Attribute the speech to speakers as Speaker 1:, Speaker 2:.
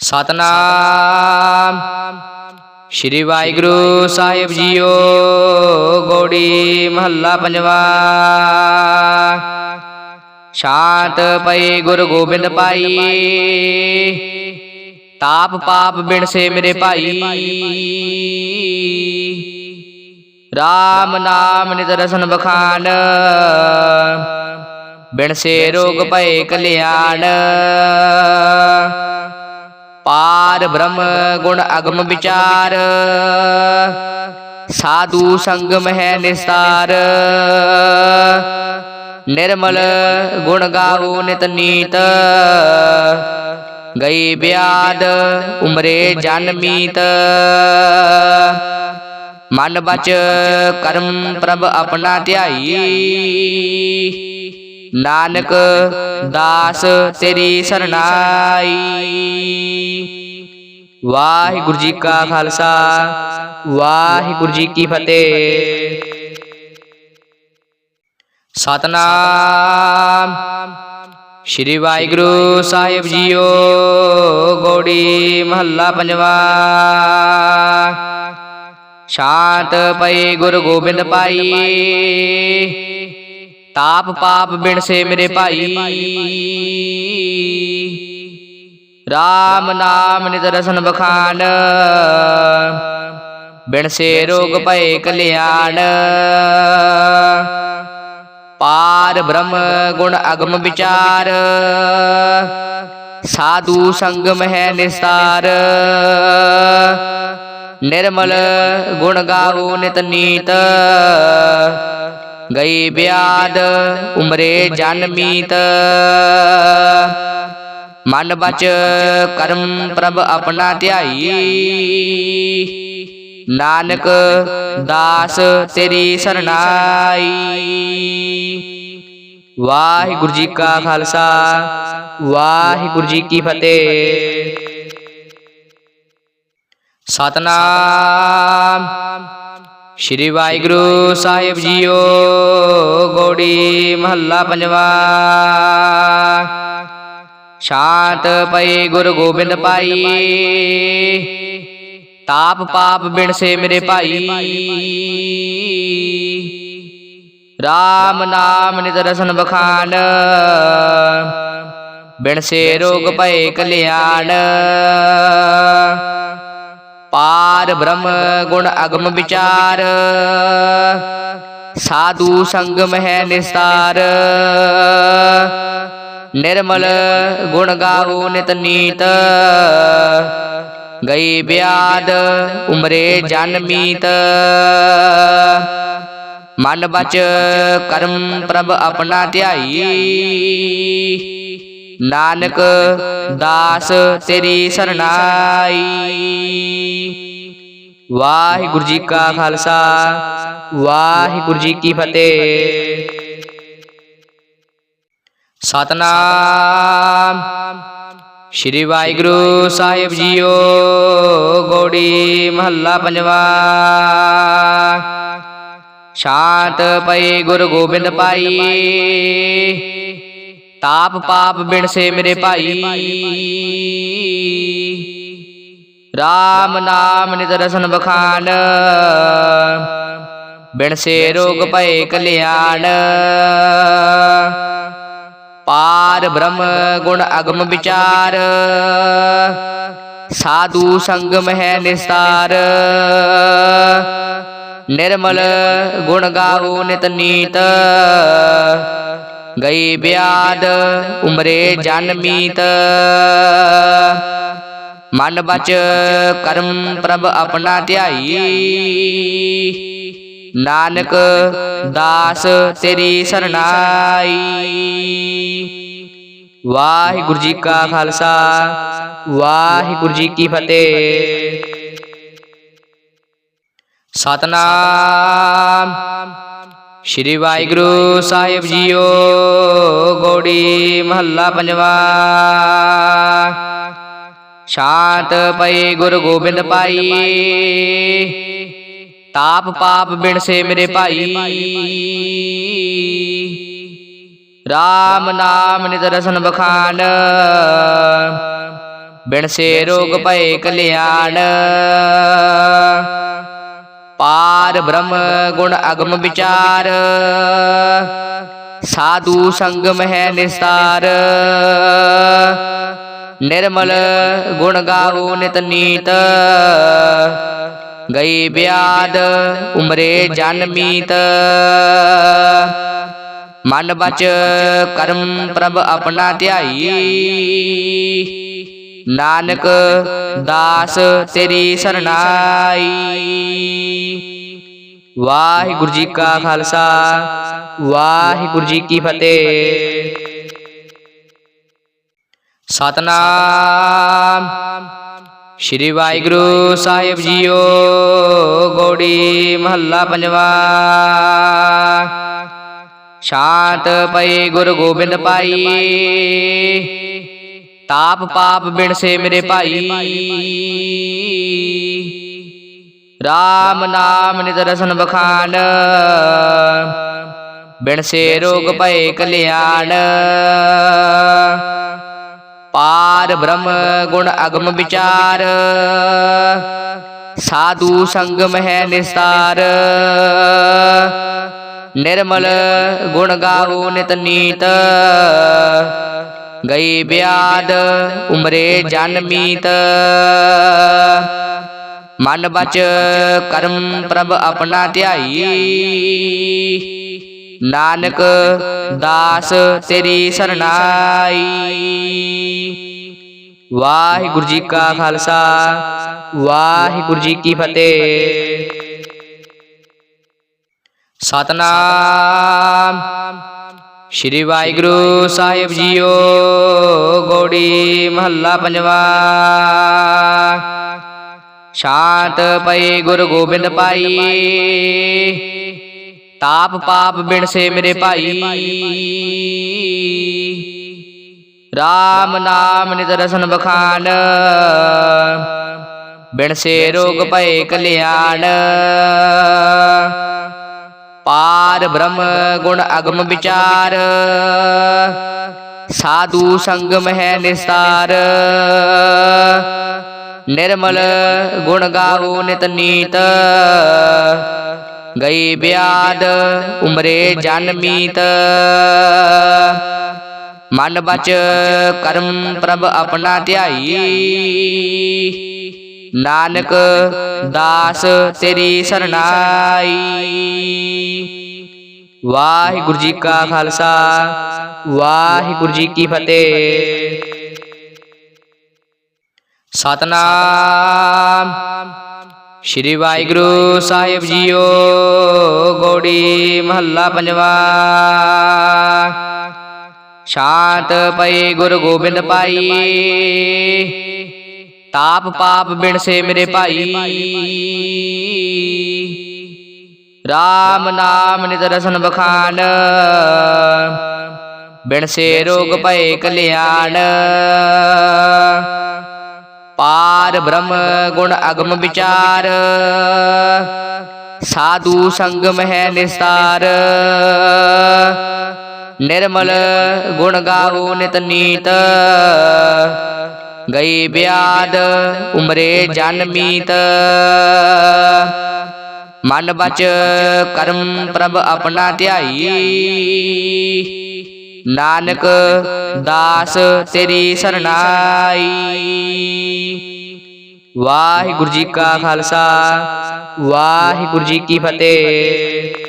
Speaker 1: ਸਤਨਾਮ। ਸ਼੍ਰੀ ਵਾਹਿਗੁਰੂ ਸਾਹਿਬ ਜੀਓ, ਗੋੜੀ ਮਹੱਲਾ ਪੰਜਵਾ। ਸ਼ਾਂਤ ਪਈ ਗੁਰ ਗੋਬਿੰਦ ਪਾਈ ਤਾਪ ਪਾਪ ਬਿਨ ਸੇ ਮੇਰੇ ਭਾਈ। RAM ਨਾਮ ਨਿਤ ਰਸਨ ਬਖਾਨ। ਬਿਨ ਸੇ ਰੋਗ ਭਏ ਕਲਿਆਣ। ਪਾਰ ਬ੍ਰਹਮ ਗੁਣ ਅਗਮ ਵਿਚਾਰ ਸਾਧੂ ਸੰਗਮ ਹੈ ਨਿਸਤਾਰ ਨਿਰਮਲ ਗੁਣ ਗਾਵੋ ਨਿਤ ਨੀਤ ਗਈ ਬਿਆਦ ਉਮਰੇ ਜਨ ਮੀਤ ਮਨ ਬਚ ਕਰਮ ਪ੍ਰਭ ਆਪਣਾ ਧਿਆਈ ਨਾਨਕ ਦਾਸ ਤੇਰੀ ਸਰਨਾਈ ਵਾਹਿਗੁਰੂ ਜੀ ਕਾ ਖਾਲਸਾ, ਵਾਹਿਗੁਰੂ ਜੀ ਕੀ ਫਤਿਹ। ਸਤਨਾਮ। ਸ਼੍ਰੀ ਵਾਹਿਗੁਰੂ ਸਾਹਿਬ ਜੀਓ, ਗੋੜੀ ਮਹੱਲਾ ਪੰਜਵਾ। ਸ਼ਾਂਤ ਪਈ ਗੁਰੂ ਗੋਬਿੰਦ ਪਾਈ ਤਾਪ ਪਾਪ ਬਿਨ ਸੇ ਮੇਰੇ ਭਾਈ। RAM ਨਾਮ ਨਿਤ ਰਸਨ ਬਖਾਨ ਬਿਨ ਸੇ ਰੋਗ ਭਏ ਕਲਿਆਣ। ਪਾਰ ਬ੍ਰਹਮ ਗੁਣ ਅਗਮ ਵਿਚਾਰ। ਸਾਧੂ ਸੰਗਮ ਹੈ ਨਿਸਤਾਰ। ਨਿਰਮਲ ਗੁਣ ਗਾਵੋ ਨਿਤ ਨੀਤ। ਗਈ ਬਿਆਦ ਉਮਰੇ ਜਨ ਮੀਤ। ਮਨ ਬਚ ਕਰਮ ਪ੍ਰਭ ਆਪਣਾ ਧਿਆਈ। ਨਾਨਕ ਦਾਸ ਤੇਰੀ ਸਰਨਾਈ ਵਾਹਿਗੁਰੂ ਜੀ ਕਾ ਖਾਲਸਾ। ਵਾਹਿਗੁਰੂ ਜੀ ਕੀ ਫਤਿਹ। ਸਤਨਾਮ। ਸ਼੍ਰੀ ਵਾਹਿਗੁਰੂ ਸਾਹਿਬ ਜੀਓ ਗੋੜੀ ਮਹੱਲਾ ਪੰਜਵਾ। ਸ਼ਾਂਤ ਪਈ ਗੁਰ ਗੋਬਿੰਦ ਪਾਈ ਤਾਪ ਪਾਪ ਬਿਨ ਸੇ ਮੇਰੇ ਭਾਈ। RAM ਨਾਮ ਨਿਤ ਰਸਨ ਬਖਾਨ। ਬਿਨ ਸੇ ਰੋਗ ਭਏ ਕਲਿਆਣ। ਪਾਰ ਬ੍ਰਹਮ ਗੁਣ ਅਗਮ ਵਿਚਾਰ ਸਾਧੂ ਸੰਗਮ ਹੈ ਨਿਸਤਾਰ ਨਿਰਮਲ ਗੁਣ ਗਾਵੋ ਨਿਤ ਨੀਤ ਗਈ ਬਿਆਦ ਉਮਰੇ ਜਨ ਮੀਤ ਮਨ ਬਚ ਕਰਮ ਪ੍ਰਭ ਆਪਣਾ ਧਿਆਈ ਨਾਨਕ ਦਾਸ ਤੇਰੀ ਸਰਨਾਈ ਵਾਹਿਗੁਰੂ ਜੀ ਕਾ ਖਾਲਸਾ, ਵਾਹਿਗੁਰੂ ਜੀ ਕੀ ਫਤਿਹ। ਸਤਨਾਮ। ਸ਼੍ਰੀ ਵਾਹਿਗੁਰੂ ਸਾਹਿਬ ਜੀਓ, ਗੋੜੀ ਮਹੱਲਾ ਪੰਜਵਾ। ਸ਼ਾਂਤ ਪਈ ਗੁਰੂ ਗੋਬਿੰਦ ਪਾਈ ਤਾਪ ਪਾਪ ਬਿਨ ਸੇ ਮੇਰੇ ਭਾਈ। RAM ਨਾਮ ਨਿਤ ਰਸਨ ਬਖਾਨ ਬਿਨ ਸੇ ਰੋਗ ਭਏ ਕਲਿਆਣ। ਪਾਰ ਬ੍ਰਹਮ ਗੁਣ ਅਗਮ ਵਿਚਾਰ। ਸਾਧੂ ਸੰਗਮ ਹੈ ਨਿਸਤਾਰ। ਨਿਰਮਲ ਗੁਣ ਗਾਵੋ ਨਿਤ ਨੀਤ। ਗਈ ਬਿਆਦ ਉਮਰੇ ਜਨ ਮੀਤ। ਮਨ ਬਚ ਕਰਮ ਪ੍ਰਭ ਆਪਣਾ ਧਿਆਈ। ਨਾਨਕ ਦਾਸ ਤੇਰੀ ਸਰਨਾਈ ਵਾਹਿਗੁਰੂ ਜੀ ਕਾ ਖਾਲਸਾ। ਵਾਹਿਗੁਰੂ ਜੀ ਕੀ ਫਤਿਹ। ਸਤਨਾਮ। ਸ਼੍ਰੀ ਵਾਹਿਗੁਰੂ ਸਾਹਿਬ ਜੀਓ ਗੋੜੀ ਮਹੱਲਾ ਪੰਜਵਾ। ਸ਼ਾਂਤ ਪਈ ਗੁਰ ਗੋਬਿੰਦ ਪਾਈ ਤਾਪ ਪਾਪ ਬਿਨ ਸੇ ਮੇਰੇ ਭਾਈ। RAM ਨਾਮ ਨਿਤ ਰਸਨ ਬਖਾਨ ਬਿਨ ਸੇ ਰੋਗ ਭਏ ਕਲਿਆਣ। ਪਾਰ ਬ੍ਰਹਮ ਗੁਣ ਅਗਮ ਵਿਚਾਰ ਸਾਧੂ ਸੰਗਮ ਹੈ ਨਿਸਤਾਰ ਨਿਰਮਲ ਗੁਣ ਗਾਵੋ ਨਿਤ ਨੀਤ ਗਈ ਬਿਆਦ ਉਮਰੇ ਜਨਮੀਤ ਮਨ ਬਚ ਕਰਮ ਪ੍ਰਭ ਆਪਣਾ ਧਿਆਈ ਨਾਨਕ ਦਾਸ ਤੇਰੀ ਸਰਨਾਈ ਵਾਹਿਗੁਰੂ ਜੀ ਕਾ ਖਾਲਸਾ, ਵਾਹਿਗੁਰੂ ਜੀ ਕੀ ਫਤਿਹ। ਸਤਨਾਮ। ਸ਼੍ਰੀ ਵਾਹਿਗੁਰੂ ਸਾਹਿਬ ਜੀਓ, ਗੋੜੀ ਮਹੱਲਾ ਪੰਜਵਾ। ਸ਼ਾਂਤ ਪਈ ਗੁਰੂ ਗੋਬਿੰਦ ਪਾਈ ਤਾਪ ਪਾਪ ਬਿਨ ਸੇ ਮੇਰੇ ਭਾਈ। RAM ਨਾਮ ਨਿਤ ਰਸਨ ਬਖਾਨ ਬਿਨ ਸੇ ਰੋਗ ਭਏ ਕਲਿਆਣ। ਪਾਰ ਬ੍ਰਹਮ ਗੁਣ ਅਗਮ ਵਿਚਾਰ। ਸਾਧੂ ਸੰਗਮ ਹੈ ਨਿਸਤਾਰ। ਨਿਰਮਲ ਗੁਣ ਗਾਵੋ ਨਿਤ। ਨੀਤ। ਗਈ ਬਿਆਦ ਉਮਰੇ ਜਨਮੀਤ ਮਨ ਬਚ ਕਰਮ ਪ੍ਰਭ ਆਪਣਾ ਧਿਆਈ। ਨਾਨਕ ਦਾਸ ਤੇਰੀ ਸਰਨਾਈ ਵਾਹਿਗੁਰੂ ਜੀ ਕਾ ਖਾਲਸਾ। ਵਾਹਿਗੁਰੂ ਜੀ ਕੀ ਫਤਿਹ। ਸਤਨਾਮ। ਸ਼੍ਰੀ ਵਾਹਿਗੁਰੂ ਸਾਹਿਬ ਜੀਓ, ਗੋੜੀ ਮਹੱਲਾ ਪੰਜਵਾ। ਸ਼ਾਂਤ ਪਏ ਗੁਰ ਗੋਬਿੰਦ ਪਾਈ ਤਾਪ ਪਾਪ ਬਿਨ ਸੇ ਮੇਰੇ ਭਾਈ। RAM ਨਾਮ ਨਿਤ ਰਸਨ ਬਖਾਨ। ਬਿਨ ਸੇ ਰੋਗ ਭਏ ਕਲਿਆਣ। ਪਾਰ ਬ੍ਰਹਮ ਗੁਣ ਅਗਮ ਵਿਚਾਰ ਸਾਧੂ ਸੰਗਮ ਹੈ ਨਿਸਤਾਰ ਨਿਰਮਲ ਗੁਣ ਗਾਵੋ ਨਿਤ ਨੀਤ ਗਈ ਬਿਆਦ ਉਮਰੇ ਜਨਮੀਤ ਮਨ ਬਚ ਕਰਮ ਪ੍ਰਭ ਆਪਣਾ ਧਿਆਈ ਨਾਨਕ ਦਾਸ ਤੇਰੀ ਸਰਨਾਈ ਵਾਹਿਗੁਰੂ ਜੀ ਕਾ ਖਾਲਸਾ, ਵਾਹਿਗੁਰੂ ਜੀ ਕੀ ਫਤਿਹ। ਸਤਨਾਮ। ਸ਼੍ਰੀ ਵਾਹਿਗੁਰੂ ਸਾਹਿਬ ਜੀਓ, ਗੋੜੀ ਮਹੱਲਾ ਪੰਜਵਾ। ਸ਼ਾਂਤ ਪਈ ਗੁਰੂ ਗੋਬਿੰਦ ਪਾਈ ਤਾਪ ਪਾਪ ਬਿਨ ਸੇ ਮੇਰੇ ਭਾਈ। RAM ਨਾਮ ਨਿਤ ਰਸਨ ਬਖਾਨ। ਬਿਨ ਸੇ ਰੋਗ ਭਏ ਕਲਿਆਣ। ਪਾਰ ਬ੍ਰਹਮ ਗੁਣ ਅਗਮ ਵਿਚਾਰ। ਸਾਧੂ ਸੰਗਮ ਹੈ ਨਿਸਤਾਰ। ਨਿਰਮਲ ਗੁਣ ਗਾਵੋ ਨਿਤ। ਨੀਤ। ਗਈ ਬਿਆਦ ਉਮਰੇ ਜਨਮੀਤ ਮਨ ਬਚ ਕਰਮ ਪ੍ਰਭ ਆਪਣਾ ਧਿਆਈ। ਨਾਨਕ ਦਾਸ ਤੇਰੀ ਸਰਨਾਈ ਵਾਹਿਗੁਰੂ ਜੀ ਕਾ ਖਾਲਸਾ। ਵਾਹਿਗੁਰੂ ਜੀ ਕੀ ਫਤਿਹ।